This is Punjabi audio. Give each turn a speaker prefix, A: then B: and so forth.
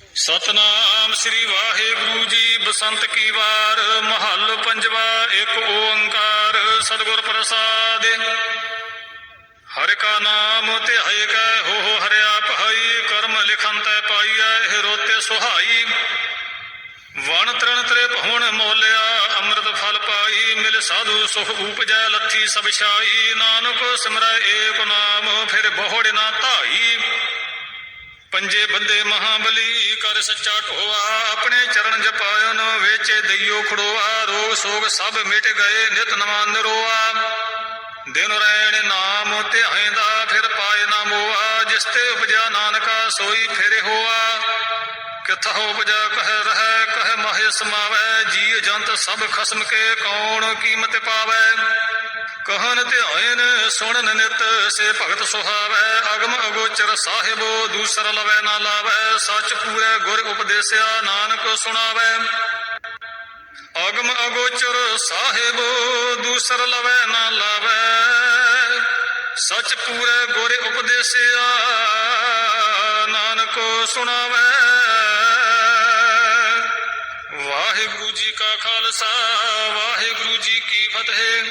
A: ਸਤਨਾਮ ਸ੍ਰੀ ਵਾਹਿਗੁਰੂ ਜੀ, ਬਸੰਤ ਕੀ ਵਾਰ, ਮਹੱਲ ਪੰਜਵਾ, ਇੱਕ ਓੰਕਾਰ, ਸਤਿਗੁਰ ਪ੍ਰਸਾਦ। ਹਰਿ ਕਾ ਨਾਮ ਧਿਆਏ ਕੈ ਹੋ ਹਰਿਆ ਪਹਾਈ ਕਰਮ ਲਿਖਨ ਤੈ ਪਾਈਐ, ਇਹ ਰੋਤੇ ਸੁਹਾਈ। ਵਣ ਤ੍ਰਣ ਤਰੇ ਭਵਨ ਮੋਲਿਆ, ਅੰਮ੍ਰਿਤ ਫਲ ਪਾਈ, ਮਿਲ ਸਾਧੂ ਸੁਖ ਉਪਜੈ, ਲੱਥੀ ਸਭ ਛਾਈ। ਨਾਨਕ ਸਿਮਰੈ ਏਕ ਨਾਮ, ਫਿਰ ਬਹੁੜ ਨਾ ਧਾਈ। ਪੰਜੇ ਬੰਦੇ ਮਹਾਬਲੀ ਕਰ ਸੱਚਾ ਢੋਆ, ਆਪਣੇ ਚਰਨ ਜਪਾਇਨ ਵੇਚੇ ਦਈਓ ਖੜੋਆ, ਰੋਗ ਸੋਗ ਸਭ ਮਿਟ ਗਏ, ਨਿਤ ਨਵਾਂ ਨਿਰੋਆ। ਦਿਨ ਰੈਣ ਨਾਮ ਧਿਆਇਂਦਾ, ਫਿਰ ਪਾਏ ਨਾ ਮੋਆ, ਜਿਸ ਤੇ ਉਪਜਾ ਨਾਨਕਾ, ਸੋਈ ਫਿਰ ਹੋਆ। ਕਿਥਾ ਉਪਜਾ ਕਹਿ ਰਹਿ, ਕਹਿ ਮਾਹਿ ਸਮਾਵੈ ਜੀ ਜੰਤ ਸਭ ਖਸਮ ਕੇ, ਕੌਣ ਕੀਮਤ ਪਾਵੈ? ਕਹਨ ਧਿਆਇਨ ਸੁਣਨ ਨਿਤ ਸੇ ਭਗਤ ਸੁਹਾਵੈ। ਅਗਮ ਅਗੋਚਰ ਸਾਹਿਬੋ, ਦੂਸਰ ਲਵੈ ਨਾ ਲਾਵੈ। ਸੱਚ ਪੂਰੇ ਗੁਰ ਉਪਦੇਸਿਆ, ਨਾਨਕ ਸੁਣਾਵੈ। ਅਗਮ ਅਗੋਚਰ ਸਾਹਿਬ, ਦੂਸਰ ਲਵੈ ਨਾ ਲਾਵੈ। ਸਚ ਪੂਰੇ ਗੁਰ ਉਪਦੇਸਿਆ, ਨਾਨਕ ਸੁਣਾਵੈ। ਵਾਹਿਗੁਰੂ ਜੀ ਕਾ ਖਾਲਸਾ, ਵਾਹਿਗੁਰੂ ਜੀ ਕੀ ਫਤਿਹ।